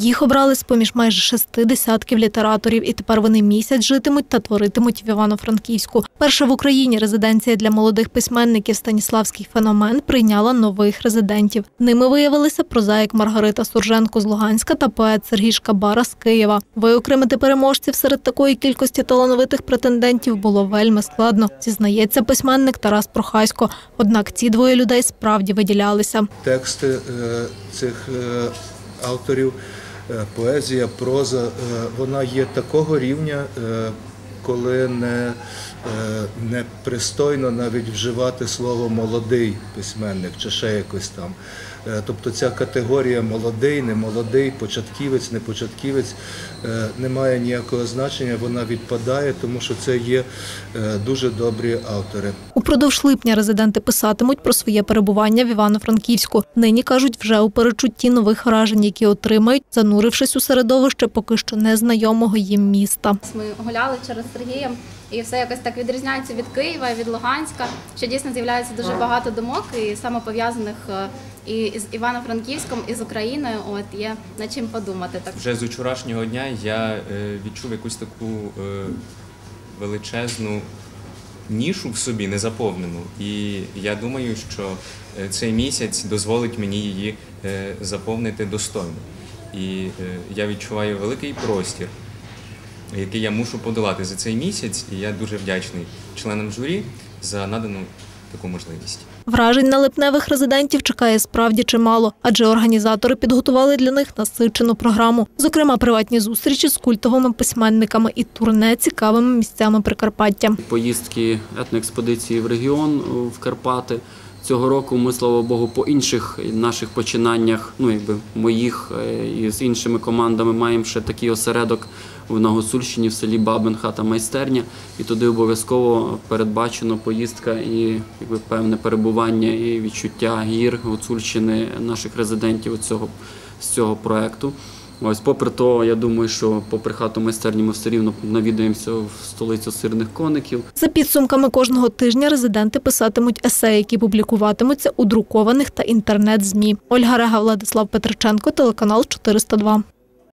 Їх обрали з поміж майже шести десятків літераторів, і тепер вони місяць житимуть та творитимуть в Івано-Франківську. Перша в Україні резиденція для молодих письменників Станіславський феномен прийняла нових резидентів. Ними виявилися прозаїк Маргарита Сурженко з Луганська та поет Сергій Шкабара з Києва. Виокремити переможців серед такої кількості талановитих претендентів було вельми складно. Зізнається письменник Тарас Прохасько. Однак ці двоє людей справді виділялися. тексти е, цих е, авторів, поезія, проза, е, вона є такого рівня, е, коли не, е, не пристойно навіть вживати слово молодий письменник чи ще якось там. Е, Тобто ця категорія молодий, не молодий, початківець, не початківець е, не має ніякого значення, вона відпадає, тому що це є е, дуже добрі автори. Упродовж липня резиденти писатимуть про своє перебування в Івано-Франківську. Нині кажуть, вже у перечутті нових вражень, які отримають, занурившись у середовище поки що незнайомого їм міста. Ми гуляли через Сергієм, і все якось так відрізняється від Києва, від Луганська, що дійсно з'являється дуже багато думок і саме пов'язаних е, і з Івано-Франківськом, і з Україною. От є над чим подумати. Так Вже з вчорашнього дня я е, відчув якусь таку е, величезну нішу в собі незаповнену. І я думаю, що цей місяць дозволить мені її заповнити достойно. І я відчуваю великий простір, який я мушу подолати за цей місяць, і я дуже вдячний членам журі за надану таку можливість. Вражень на липневих резидентів чекає справді чимало, адже організатори підготували для них насичену програму, зокрема приватні зустрічі з культовими письменниками і турне цікавими місцями Прикарпаття. поїздки етноекспедиції в регіон в Карпати. Цього року ми, слава Богу, по інших наших починаннях, ну якби моїх е, і з іншими командами маємо ще такий осередок в Нагосульщині, в селі Бабин, хата майстерня. І туди обов'язково передбачено поїздка і якби певне перебування і відчуття гір Гуцульщини наших резидентів цього, з цього проекту. Ось, попри то, я думаю, що попри хату майстерні ми все рівно навідаємося в столицю сирних коників. За підсумками кожного тижня резиденти писатимуть есеї, які публікуватимуться у друкованих та інтернет-змі. Ольга Рега, Владислав Петриченко, телеканал 402.